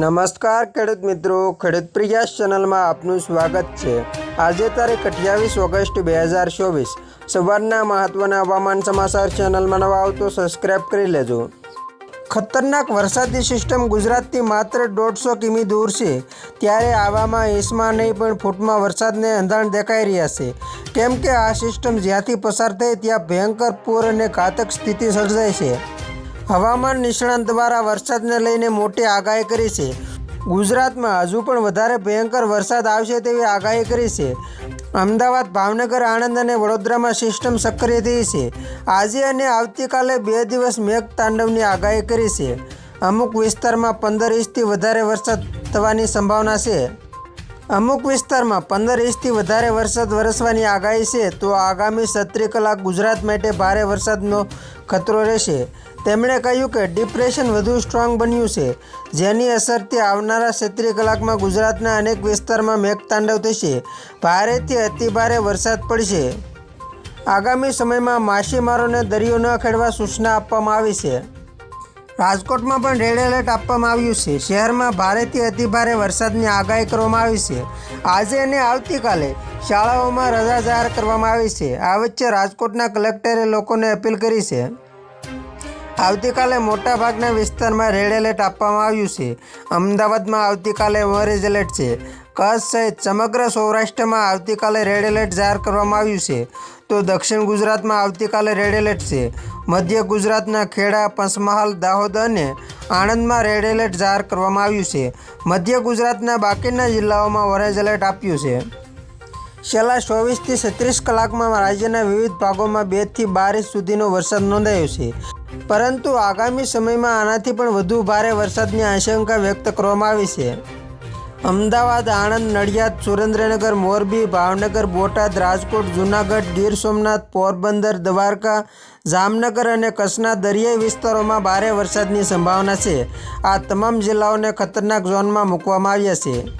નમસ્કાર, ખેડૂત મિત્રો. ખેડૂત પ્રિયાસ ચેનલમાં આપનું સ્વાગત છે. આજે તારીખ અઠ્યાવીસ ઓગસ્ટ બે હજાર ચોવીસ. સવારના મહત્ત્વના હવામાન સમાચાર ચેનલમાં નવા આવતો સબસ્ક્રાઇબ કરી લેજો. ખતરનાક વરસાદી સિસ્ટમ ગુજરાતથી માત્ર દોઢસો કિમી દૂર છે. ત્યારે આવામાં ઇંચમાં નહીં, પણ ફૂટમાં વરસાદને અંધાણ દેખાઈ રહ્યા છે. કેમ કે આ સિસ્ટમ જ્યાંથી પસાર થઈ, ત્યાં ભયંકર પૂર અને ઘાતક સ્થિતિ સર્જાય છે. હવામાન નિષ્ણાંત દ્વારા વરસાદને લઈને મોટી આગાહી કરી છે. ગુજરાતમાં હજુ પણ વધારે ભયંકર વરસાદ આવશે તેવી આગાહી કરી છે. અમદાવાદ, ભાવનગર, આણંદ અને વડોદરામાં સિસ્ટમ સક્રિય થઈ છે. આજે અને આવતીકાલે બે દિવસ મેઘ તાંડવની આગાહી કરી છે. અમુક વિસ્તારમાં પંદર ઇંચથી વધારે વરસાદ થવાની સંભાવના છે. અમુક વિસ્તારમાં પંદર ઇંચથી વધારે વરસાદ વરસવાની આગાહી છે, તો આગામી સત્રી કલાક ગુજરાત માટે ભારે વરસાદનો ખતરો રહેશે. તેમણે કહ્યું કે ડિપ્રેશન વધુ સ્ટ્રોંગ બન્યું છે, જેની અસરથી આવનારા સત્રી કલાકમાં ગુજરાતના અનેક વિસ્તારમાં મેઘતાંડવ થશે. ભારેથી અતિભારે વરસાદ પડશે. આગામી સમયમાં માછીમારોને દરિયો ન ખેડવા સૂચના આપવામાં આવી છે. રાજકોટમાં પણ રેડ એલર્ટ આપવામાં આવ્યું છે. શહેરમાં ભારેથી અતિભારે વરસાદની આગાહી કરવામાં આવી છે. આજે અને આવતીકાલે શાળાઓમાં રજા જાહેર કરવામાં આવી છે. આ વચ્ચે રાજકોટના કલેક્ટરે લોકોને અપીલ કરી છે. આવતીકાલે મોટાભાગના વિસ્તારમાં રેડ એલર્ટ આપવામાં આવ્યું છે. અમદાવાદમાં આવતીકાલે ઓરેન્જ એલર્ટ છે. કચ્છ સહિત સમગ્ર સૌરાષ્ટ્રમાં આવતીકાલે રેડ એલર્ટ જાહેર કરવામાં આવ્યું છે. તો દક્ષિણ ગુજરાતમાં આવતીકાલે રેડ એલર્ટ છે. મધ્ય ગુજરાતના ખેડા, પંચમહાલ, દાહોદ અને આણંદમાં રેડ એલર્ટ જાહેર કરવામાં આવ્યું છે. મધ્ય ગુજરાતના બાકીના જિલ્લાઓમાં ઓરેન્જ એલર્ટ આપ્યું છે. છેલ્લા ચોવીસથી છત્રીસ કલાકમાં રાજ્યના વિવિધ ભાગોમાં બેથી બાર ઇંચ સુધીનો વરસાદ નોંધાયો છે. પરંતુ આગામી સમયમાં આનાથી પણ વધુ ભારે વરસાદની આશંકા વ્યક્ત કરવામાં આવી છે. અમદાવાદ, આણંદ, નડિયાદ, સુરેન્દ્રનગર, મોરબી, ભાવનગર, બોટાદ, રાજકોટ, જૂનાગઢ, ગીર સોમનાથ, પોરબંદર, દ્વારકા, જામનગર અને કચ્છના દરિયાઈ વિસ્તારોમાં ભારે વરસાદની સંભાવના છે. આ તમામ જિલ્લાઓને ખતરનાક ઝોનમાં મૂકવામાં આવ્યા છે.